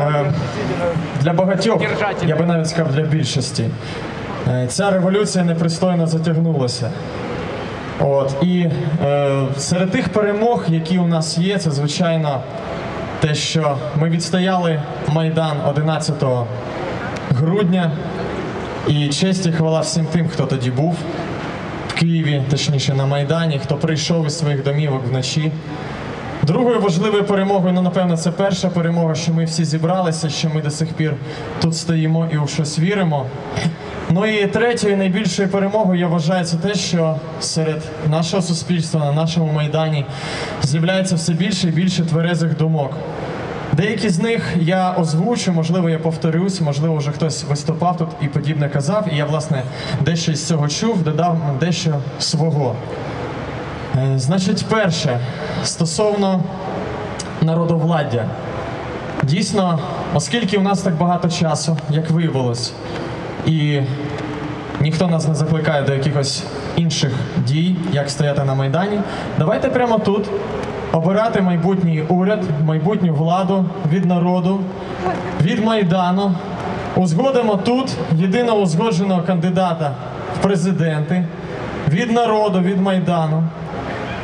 Е, Для багатьох, я би навіть сказав, для більшості. е, Ця революція непристойно затягнулася. От, і е, серед тих перемог, які у нас є, це звичайно те, що ми відстояли Майдан 11 грудня. І честь і хвала всім тим, хто тоді був в Києві, точніше на Майдані, хто прийшов із своїх домівок вночі. Другою важливою перемогою, ну напевно, це перша перемога, що ми всі зібралися, що ми до сих пір тут стоїмо і у щось віримо. Ну і третьою найбільшою перемогою я вважаю це те, що серед нашого суспільства на нашому майдані з'являється все більше і більше тверезих думок. Деякі з них я озвучу, можливо, я повторюсь, можливо, вже хтось виступав тут і подібне казав. І я, власне, дещо із цього чув, додав дещо свого. Е, Значить, перше, стосовно народовладдя. Дійсно, оскільки у нас так багато часу, як виявилось, і ніхто нас не закликає до якихось інших дій, як стояти на Майдані, давайте прямо тут обирати майбутній уряд, майбутню владу від народу, від Майдану. Узгодимо тут єдиного узгодженого кандидата в президенти від народу, від Майдану.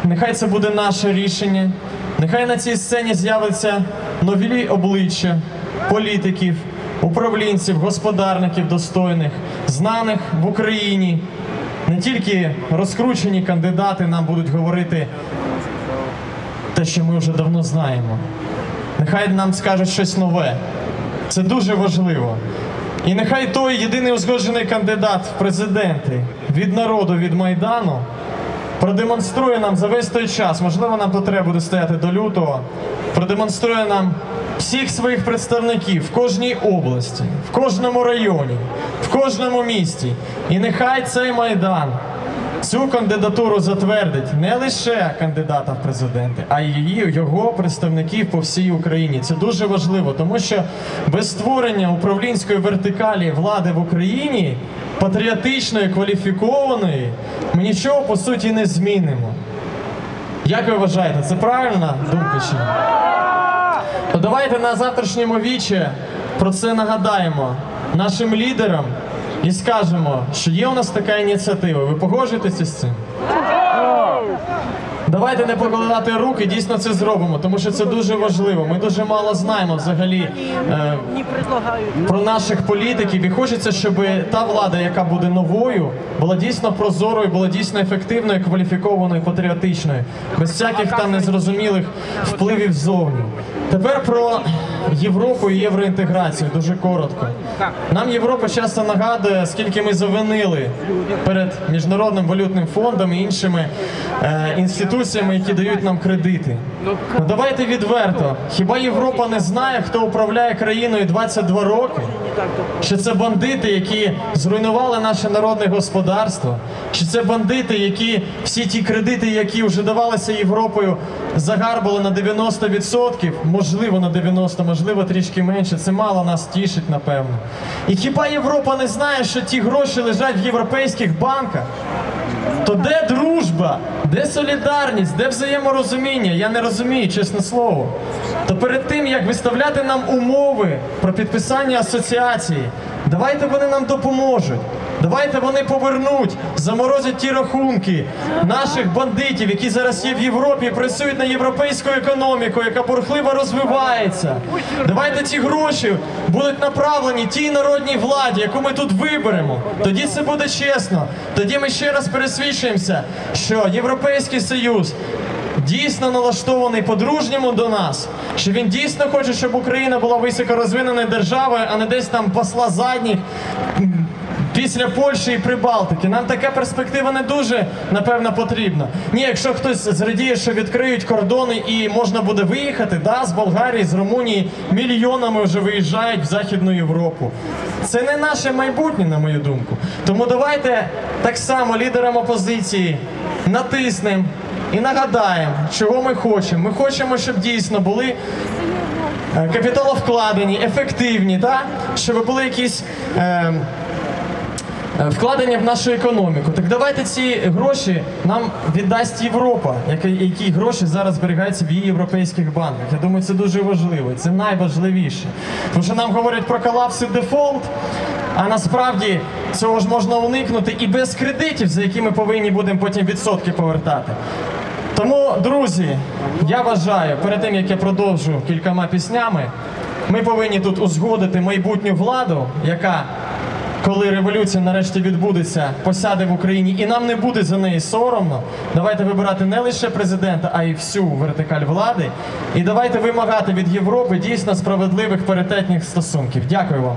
Нехай це буде наше рішення. Нехай на цій сцені з'являться нові обличчя політиків, управлінців, господарників достойних, знаних в Україні. Не тільки розкручені кандидати нам будуть говорити те, що ми вже давно знаємо. Нехай нам скажуть щось нове. Це дуже важливо. І нехай той єдиний узгоджений кандидат в президенти від народу, від Майдану продемонструє нам за весь той час, можливо, нам тут треба буде стояти до лютого, продемонструє нам всіх своїх представників в кожній області, в кожному районі, в кожному місті. І нехай цей майдан цю кандидатуру затвердить не лише кандидата в президенти, а й її його представників по всій Україні. Це дуже важливо, тому що без створення управлінської вертикалі влади в Україні, патріотичної, кваліфікованої, ми нічого по суті не змінимо. Як ви вважаєте, це правильна думка чи? То давайте на завтрашньому вічі про це нагадаємо нашим лідерам і скажемо, що є у нас така ініціатива. Ви погоджуєтеся з цим? Давайте не покладати руки, дійсно це зробимо, тому що це дуже важливо. Ми дуже мало знаємо взагалі е, про наших політиків, і хочеться, щоб та влада, яка буде новою, була дійсно прозорою, була дійсно ефективною, кваліфікованою, патріотичною, без всяких там незрозумілих впливів ззовні. Тепер про Європу і євроінтеграцію дуже коротко. Нам Європа часто нагадує, скільки ми завинили перед міжнародним валютним фондом і іншими е, інституціями, які дають нам кредити. Ну давайте відверто. Хіба Європа не знає, хто управляє країною 22 роки? Що це бандити, які зруйнували наше народне господарство? Чи це бандити, які всі ті кредити, які вже давалися Європою, загарбали на 90%, можливо на 90%, можливо трішки менше. Це мало нас тішить, напевно. І хіба Європа не знає, що ті гроші лежать в європейських банках? То де дружба? Де солідарність? Де взаєморозуміння? Я не розумію, чесне слово. То перед тим, як виставляти нам умови про підписання асоціації, давайте вони нам допоможуть. Давайте вони повернуть, заморозять ті рахунки наших бандитів, які зараз є в Європі працюють на європейську економіку, яка бурхливо розвивається. Давайте ці гроші будуть направлені тій народній владі, яку ми тут виберемо. Тоді це буде чесно. Тоді ми ще раз пересвідчуємося, що Європейський Союз дійсно налаштований по-дружньому до нас, що він дійсно хоче, щоб Україна була високорозвиненою державою, а не десь там посла задніх. Після Польщі і Прибалтики нам така перспектива не дуже напевно потрібна. Ні, якщо хтось зрадіє, що відкриють кордони і можна буде виїхати, да, з Болгарії, з Румунії мільйонами вже виїжджають в Західну Європу. Це не наше майбутнє, на мою думку. Тому давайте так само лідерам опозиції натиснемо і нагадаємо, чого ми хочемо. Ми хочемо, щоб дійсно були е, капіталовкладені, ефективні, так? щоб були якісь. Е, вкладення в нашу економіку. Так давайте ці гроші нам віддасть Європа, які, які гроші зараз зберігаються в її європейських банках. Я думаю, це дуже важливо. Це найважливіше. Тому що нам говорять про колапс і дефолт. А насправді цього ж можна уникнути і без кредитів, за які ми повинні будемо потім відсотки повертати. Тому, друзі, я вважаю, перед тим як я продовжу кількома піснями, ми повинні тут узгодити майбутню владу, яка, коли революція нарешті відбудеться, посяде в Україні, і нам не буде за неї соромно. Давайте вибирати не лише президента, а й всю вертикаль влади. І давайте вимагати від Європи дійсно справедливих паритетних стосунків. Дякую вам.